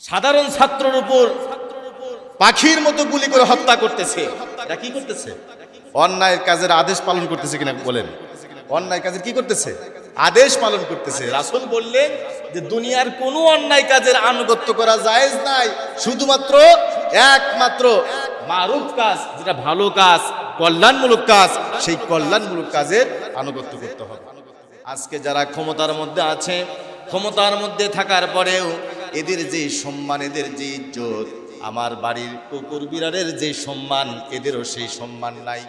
সাধারণ ছাত্রের উপর পাখির মতো গুলি করে হত্যা করতেছে। এটা কি করতেছে? অন্যায় কাজের আদেশ পালন করতেছে কিনা বলেন। অন্যায় কাজের কি করতেছে? আদেশ পালন করতেছে। রাসূল বললেন যে, দুনিয়ার কোনো অন্যায় কাজের আনুগত্য করা জায়েজ নাই। শুধুমাত্র একমাত্র মারুফ কাজ, যেটা ভালো কাজ, কল্যাণমূলক কাজ, সেই কল্যাণমূলক কাজের আনুগত্য করতে হবে। আজকে যারা ক্ষমতার মধ্যে আছে, ক্ষমতার মধ্যে থাকার পরেও এদের যে সম্মান, এদের যে ইজ্জত, আমার বাড়ির কুকুর বিড়ালের যে সম্মান, এদেরও সেই সম্মান নাই।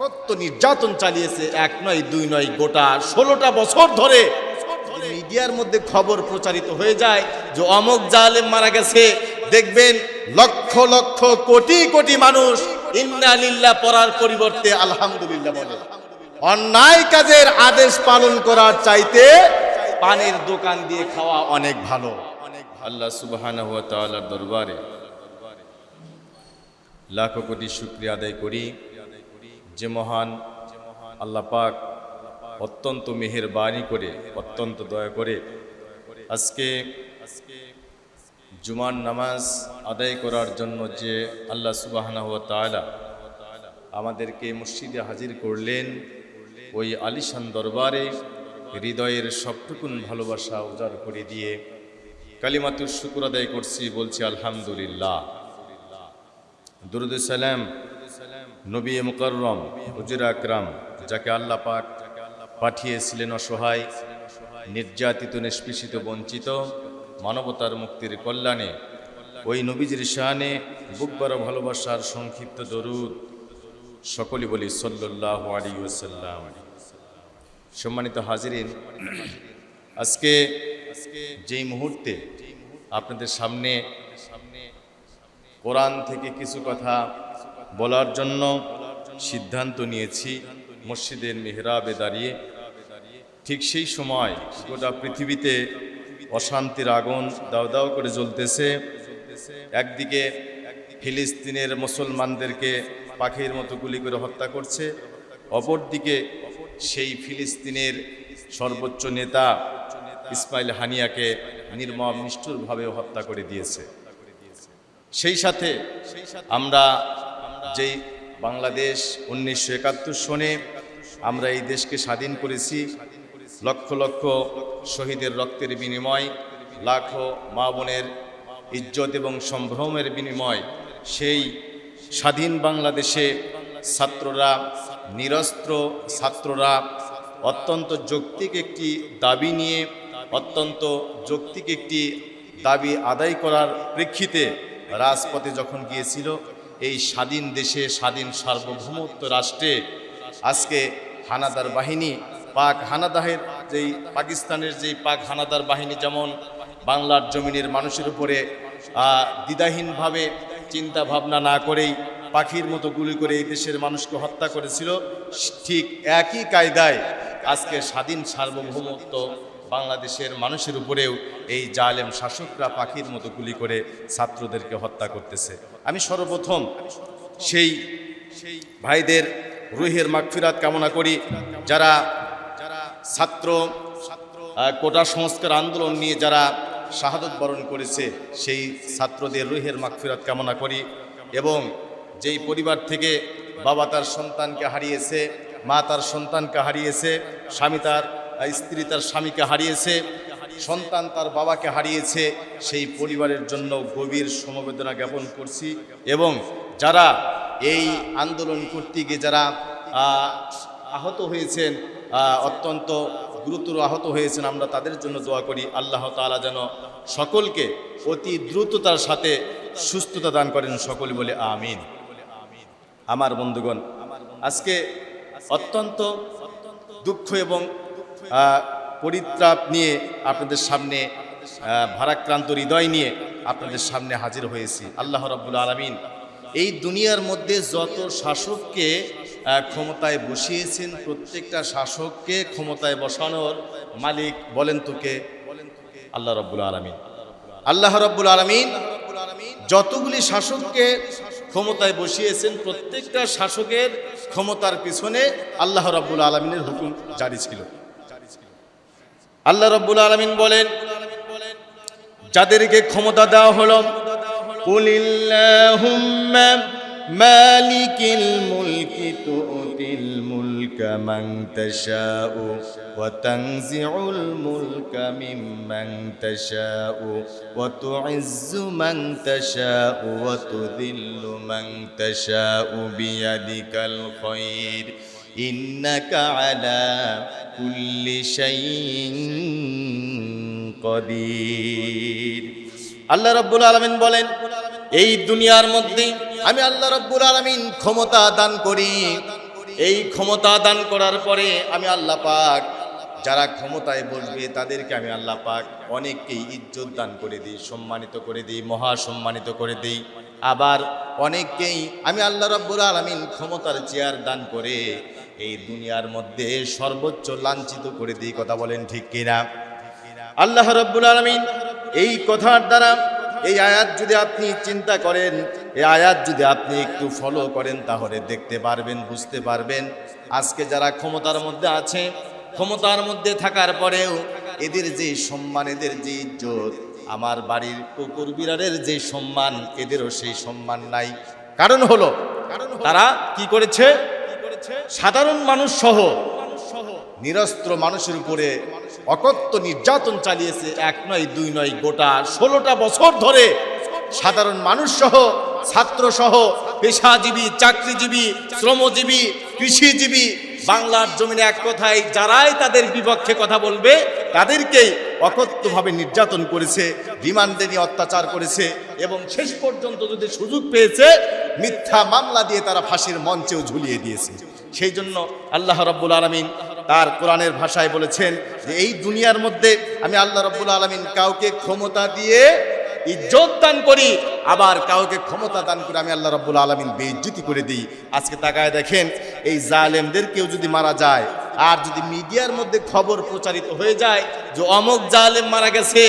কত নির্যাতন চালিয়েছে এক নয়, দুই নয়, গোটা ষোলোটা বছর ধরে। মিডিয়ার মধ্যে খবর প্রচারিত হয়ে যায় যে অমক জালেম মারা গেছে, দেখবেন লক্ষ লক্ষ কোটি কোটি মানুষ ইন্না লিল্লাহ পড়ার পরিবর্তে আলহামদুলিল্লাহ বলে। অন্যায় কাজের আদেশ পালন করার চাইতে পানের দোকান দিয়ে খাওয়া অনেক ভালো। আল্লাহ সুবহানাহু ওয়া তাআলার দরবারে লাখো কোটি শুকরিয়া আদায় করি যে মহান আল্লাহ পাক অত্যন্ত মেহের মেহেরবানি করে, অত্যন্ত দয়া করে আজকে জুমার নামাজ আদায় করার জন্য যে আল্লাহ সুবহানাহু ওয়া তাআলা আমাদেরকে মসজিদে হাজির করলেন, ওই আলিশান দরবারে হৃদয়ের সবটুকুন ভালোবাসা উজাড় করে দিয়ে কালিমাতুর শুকুর আদায় করছি, বলছি আলহামদুলিল্লাহ। দুরুদ সালাম নবী মুকররম হুজুর আকরাম, যাকে আল্লাহ পাক পাঠিয়েছিলেন অসহায়, নির্যাতিত, নিষ্পেষিত, বঞ্চিত, মানবতার মুক্তির কল্যাণে। ওই নবীজির শাহানে বুকবার ভালোবাসার সংক্ষিপ্ত দরুদ সকলে বলি সাল্লাহ আলী ওসাল্লাম সম্মানিত হাজিরিন, আজকে যেই মুহূর্তে আপনাদের সামনে কোরআন থেকে কিছু কথা বলার জন্য সিদ্ধান্ত নিয়েছি, মসজিদের মেহরাবে দাঁড়িয়ে। ঠিক সেই সময় গোটা পৃথিবীতে অশান্তির আগুন দাও দাও করে জ্বলতেছে। একদিকে ফিলিস্তিনের মুসলমানদেরকে পাখির মতো গুলি করে হত্যা করছে, অপরদিকে সেই ফিলিস্তিনের সর্বোচ্চ নেতা ইসমাইল হানিয়াকে নির্মম নিষ্ঠুরভাবে হত্যা করে দিয়েছে। সেই সাথে আমরা যেই বাংলাদেশ উনিশশো একাত্তর সনে আমরা এই দেশকে স্বাধীন করেছি, লক্ষ লক্ষ শহীদের রক্তের বিনিময়, লাখো মা বোনের ইজ্জত এবং সম্ভ্রমের বিনিময়, সেই স্বাধীন বাংলাদেশে ছাত্ররা, নিরস্ত্র ছাত্ররা অত্যন্ত যৌক্তিক একটি দাবি নিয়ে অত্যন্ত যৌক্তিক একটি দাবি আদায় করার প্রেক্ষিতে রাজপথে যখন গিয়েছিল, এই স্বাধীন দেশে, স্বাধীন সার্বভৌমত্ব রাষ্ট্রে আজকে হানাদার বাহিনী, পাক হানাদাহের যেই পাকিস্তানের যেই পাক হানাদার বাহিনী যেমন বাংলার জমিনের মানুষের উপরে দ্বিধাহীনভাবে চিন্তা ভাবনা না করেই পাখির মতো গুলি করে এই দেশের মানুষকে হত্যা করেছিল, ঠিক একই কায়দায় আজকে স্বাধীন সার্বভৌমত্ব বাংলাদেশের মানুষের উপরেও এই জালেম শাসকরা পাখির মতো গুলি করে ছাত্রদেরকে হত্যা করতেছে। আমি সর্বপ্রথম সেই সেই ভাইদের রুহের মাগফিরাত কামনা করি, যারা যারা ছাত্র কোটা সংস্কার আন্দোলন নিয়ে যারা শাহাদত বরণ করেছে, সেই ছাত্রদের রুহের মাগফিরাত কামনা করি এবং যেই পরিবার থেকে বাবা তার সন্তানকে হারিয়েছে, মা তার সন্তানকে হারিয়েছে, স্বামী তার স্ত্রী তার স্বামীকে হারিয়েছে, সন্তান তার বাবাকে হারিয়েছে, সেই পরিবারের জন্য গভীর সমবেদনা জ্ঞাপন করছি এবং যারা এই আন্দোলন করতে গিয়ে যারা আহত হয়েছেন অত্যন্ত গুরুতর আহত হয়েছেন, আমরা তাদের জন্য দোয়া করি, আল্লাহ তাআলা যেন সকলকে অতি দ্রুততার সাথে সুস্থতা দান করেন সকল বলে আমিন। আমার বন্ধুগণ, আজকে অত্যন্ত দুঃখ এবং পরিত্রাপ নিয়ে আপনাদের সামনে ভারাক্রান্ত হৃদয় নিয়ে আপনাদের সামনে হাজির হয়েছি। আল্লাহ রাব্বুল আলমিন এই দুনিয়ার মধ্যে যত শাসককে ক্ষমতায় বসিয়েছেন, প্রত্যেকটা শাসককে ক্ষমতায় বসানোর মালিক বলেন তোকে আল্লাহ রব্বুল আলমিন। আল্লাহ রব্বুল আলমিন যতগুলি শাসককে ক্ষমতায় বসিয়েছেন, প্রত্যেকটা শাসকের ক্ষমতার পিছনে আল্লাহ রব্বুল আলমিনের হুকুম জারি ছিল। আল্লাহ রব্বুল আলমিন বলেন, যাদেরকে ক্ষমতা দেওয়া হলো মালিকিল মুলকি তুতিল মুলকা মান তাশাউ ওয়া তানজিউল মুলকা মিম্মান তাশাউ ওয়া তুইজ্জু মান তাশাউ ওয়া তুযিল্লু মান তাশাউ বিয়াদিকাল ইন্নাকা আলা কুল্লি শাইইন কদির। আল্লাহ রব্বুল আলমিন বলেন, এই দুনিয়ার মধ্যে আমি আল্লাহ রব্বুল আলমিন ক্ষমতা দান করি। এই ক্ষমতা দান করার পরে আমি আল্লাহ পাক, যারা ক্ষমতায় বসবে তাদেরকে আমি আল্লাহ পাক অনেককেই ইজ্জত দান করে দিই, সম্মানিত করে দিই, মহা সম্মানিত করে দিই। আবার অনেককেই আমি আল্লাহ রব্বুল আলমিন ক্ষমতার চেয়ার দান করে এই দুনিয়ার মধ্যে সর্বোচ্চ লাঞ্ছিত করে দিই কথা বলেন ঠিক কিনা? আল্লাহ রব্বুল আলমিন এই কথার দ্বারা এই আয়াত যদি আপনি চিন্তা করেন, এই আয়াত যদি আপনি একটু ফলো করেন তাহলে দেখতে পারবেন, বুঝতে পারবেন। আজকে যারা ক্ষমতার মধ্যে আছে, ক্ষমতার মধ্যে থাকার পরেও এদের যে সম্মান, এদের যে ইজ্জত, আমার বাড়ির কুকুর বিড়ালের যে সম্মান, এদেরও সেই সম্মান নাই। কারণ হলো, তারা কি করেছে? সাধারণ মানুষ সহ। নিরস্ত্র মানুষের উপরে অকথ্য নির্যাতন চালিয়েছে এক নয় দুই নয় গোটা ষোলোটা বছর ধরে। সাধারণ মানুষ সহ ছাত্র সহ পেশাজীবী চাকরিজীবী শ্রমজীবী কৃষিজীবী বাংলার জমিনে এক কথায় যারাই তাদের বিপক্ষে কথা বলবে তাদেরকেই অকথ্যভাবে নির্যাতন করেছে রিমান্ডে নিয়ে অত্যাচার করেছে এবং শেষ পর্যন্ত যদি সুযোগ পেয়েছে মিথ্যা মামলা দিয়ে তারা ফাঁসির মঞ্চেও ঝুলিয়ে দিয়েছে। সেই জন্য আল্লাহ রব্বুল আলমিন তার কোরআনের ভাষায় বলেছেন যে, এই দুনিয়ার মধ্যে আমি আল্লাহ রব্বুল আলমিন কাউকে ক্ষমতা দিয়ে ইজ্জত দান করি, আবার কাউকে ক্ষমতা দান করে আমি আল্লাহ রব্বুল আলমিন বেইজ্জতি করে দিই। আজকে তাকায় দেখেন, এই জালেমদের কেউ যদি মারা যায়, আর যদি মিডিয়ার মধ্যে খবর প্রচারিত হয়ে যায় যে, অমক জালেম মারা গেছে,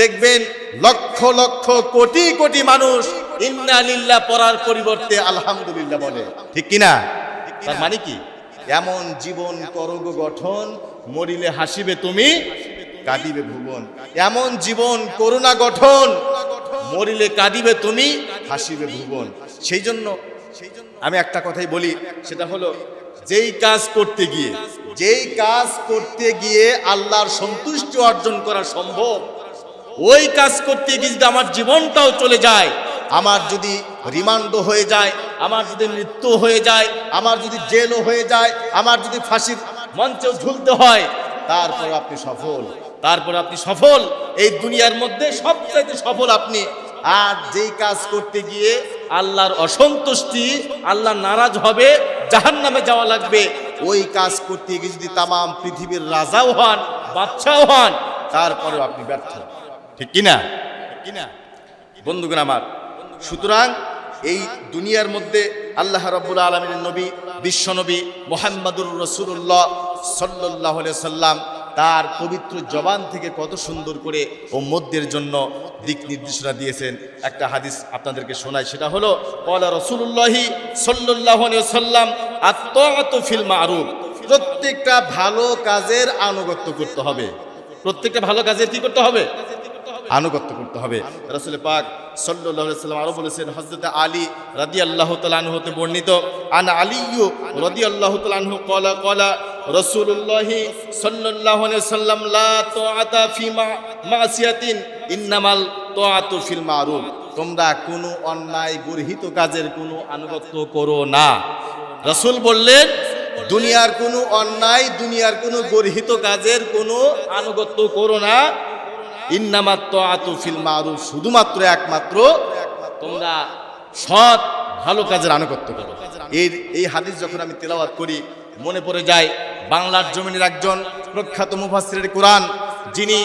দেখবেন লক্ষ লক্ষ কোটি কোটি মানুষ ইন্না লিল্লাহ পড়ার পরিবর্তে আলহামদুলিল্লাহ বলে। ঠিক কিনা? তার মানে কি? এমন জীবন করগ গঠন মরিলে হাসিবে তুমি কাঁদিবে ভুবন। এমন জীবন করুণা গঠন মরিলে কাঁদিবে তুমি হাসিবে ভুবন। সেই জন্য আমি একটা কথাই বলি সেটা হলো যেই কাজ করতে গিয়ে যেই কাজ করতে গিয়ে আল্লাহর সন্তুষ্টি অর্জন করা সম্ভব ওই কাজ করতে গিয়ে যদি আমার জীবনটাও চলে যায় আমার যদি রিমান্ড হয়ে যায়, আমার যদি মৃত্যু হয়ে যায়, আমার যদি জেলও হয়ে যায়, আমার যদি ফাঁসির মঞ্চেও ঝুলতে হয়, তারপর আপনি সফল। তারপর আপনি সফল। এই দুনিয়ার মধ্যে সবচাইতে সফল আপনি। আর যেই কাজ করতে গিয়ে আল্লাহর অসন্তুষ্টি, আল্লাহ নারাজ হবে জাহান নামে যাওয়া লাগবে। ওই কাজ করতে গিয়ে যদি তামাম পৃথিবীর রাজাও হন বাচ্চাও হন, তারপরেও আপনি ব্যর্থ। ঠিক কিনা? কিনা? বন্ধুগণ আমার সুতরাং এই দুনিয়ার মধ্যে আল্লাহ রব্বুল আলমীর নবী বিশ্বনবী মোহাম্মদুর রসুল্লাহ সাল্লাহ সাল্লাম তার পবিত্র জবান থেকে কত সুন্দর করে ও মধ্যের জন্য দিক নির্দেশনা দিয়েছেন। একটা হাদিস আপনাদেরকে শোনায় সেটা হলো কলা রসুল্লাহি সাল্লাহ সাল্লাম আত্মগত ফিল মারুফ। প্রত্যেকটা ভালো কাজের আনুগত্য করতে হবে। প্রত্যেকটা ভালো কাজের কি করতে হবে? আনুগত্য করতে হবে। রসুল পাক সাল্লাহ সাল্লাম আরও বলেছেন হজরত আলী রাদি আল্লাহ তালাহ হতে বর্ণিত, আন আলিউ রদি আল্লাহ তালাহ কলা কলা রসুল্লাহি সাল্লাহ সাল্লাম, লা তোয়াতা ফি মাসিয়াতিন, ইন্নামাল তোয়াতু ফিল মারুফ। তোমরা কোনো অন্যায় গর্হিত কাজের কোনো আনুগত্য করো না। রসুল বললেন, দুনিয়ার কোনো অন্যায়, দুনিয়ার কোনো গর্হিত কাজের কোনো আনুগত্য করো না। ইন্নামাত্র আতুফিল মারুফ, শুধুমাত্র একমাত্র তোমরা সৎ, ভালো কাজের আনুগত্য করো। এর এই হাদিস যখন আমি তেলাওয়াত করি, মনে পড়ে যায় বাংলার জমিনের একজন প্রখ্যাত মুফাসিরের কোরআন, যিনি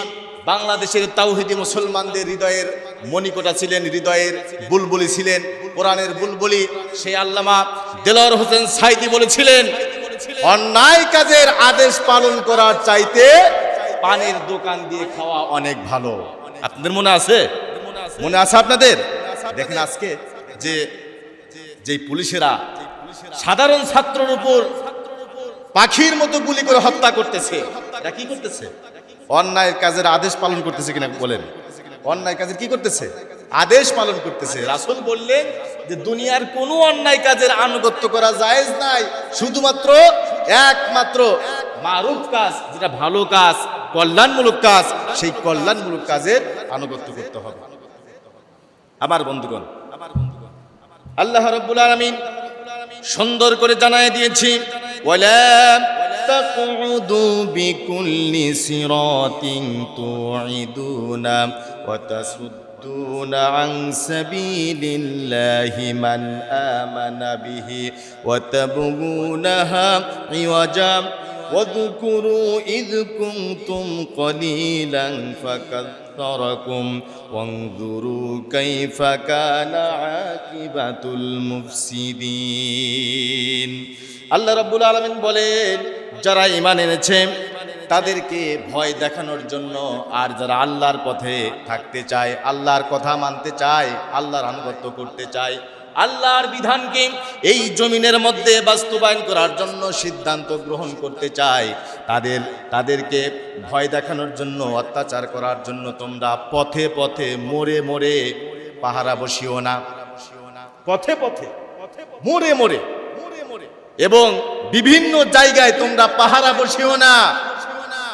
বাংলাদেশের তাওহিদি মুসলমানদের হৃদয়ের মণিকোটা ছিলেন, হৃদয়ের বুলবুলি ছিলেন, কোরআনের বুলবুলি সেই আল্লামা দেলোয়ার হোসেন সাইদি বলেছিলেন, অন্যায় কাজের আদেশ পালন করার চাইতে পানের দোকান দিয়ে খাওয়া অনেক ভালো। আপনাদের মনে আছে? মনে আছে আপনাদের? দেখেন আজকে যে যে পুলিশেরা সাধারণ ছাত্রর উপর পাখির মতো গুলি করে হত্যা করতেছে। এটা কি করতেছে? অন্যায়ের কাজের আদেশ পালন করতেছে কিনা বলেন। অন্যায় কাজের কি করতেছে? আদেশ পালন করতেছে। রাসূল বললেন যে, দুনিয়ার কোনো অন্যায় কাজের আনুগত্য করা জায়েজ নাই। শুধুমাত্র একমাত্র মারুফ কাজ, যেটা ভালো কাজ কল্যাণমূলক কাজ, সেই কল্যাণমূলক কাজের আনুগত্য করতে হবে। আমার বন্ধুগণ, আল্লাহ রব্বুল আলামিন সুন্দর করে জানায় দিয়েছি আন সাবিলিল্লাহি মান আমানা বিহি ওয়া তাবগুনাহা ইওয়াজা واذكروا إذ كنتم قليلا فكثركم وانظروا كيف كان عاقبة المفسدين আল্লাহ রাব্বুল আলামিন বলেন যারা ঈমান এনেছে তাদেরকে ভয় দেখানোর জন্য আর যারা আল্লাহর পথে থাকতে চায় আল্লাহর কথা মানতে চায় আল্লাহর আনুগত্য করতে চায় আল্লাহর বিধানকে এই জমিনের মধ্যে বাস্তবায়ন করার জন্য সিদ্ধান্ত গ্রহণ করতে চায়। তাদের, তাদেরকে ভয় দেখানোর জন্য, অত্যাচার করার জন্য তোমরা পথে পথে মোড়ে মোড়ে পাহারা বসিও না। পথে পথে মোড়ে মোড়ে এবং বিভিন্ন জায়গায় তোমরা পাহারা বসিও না।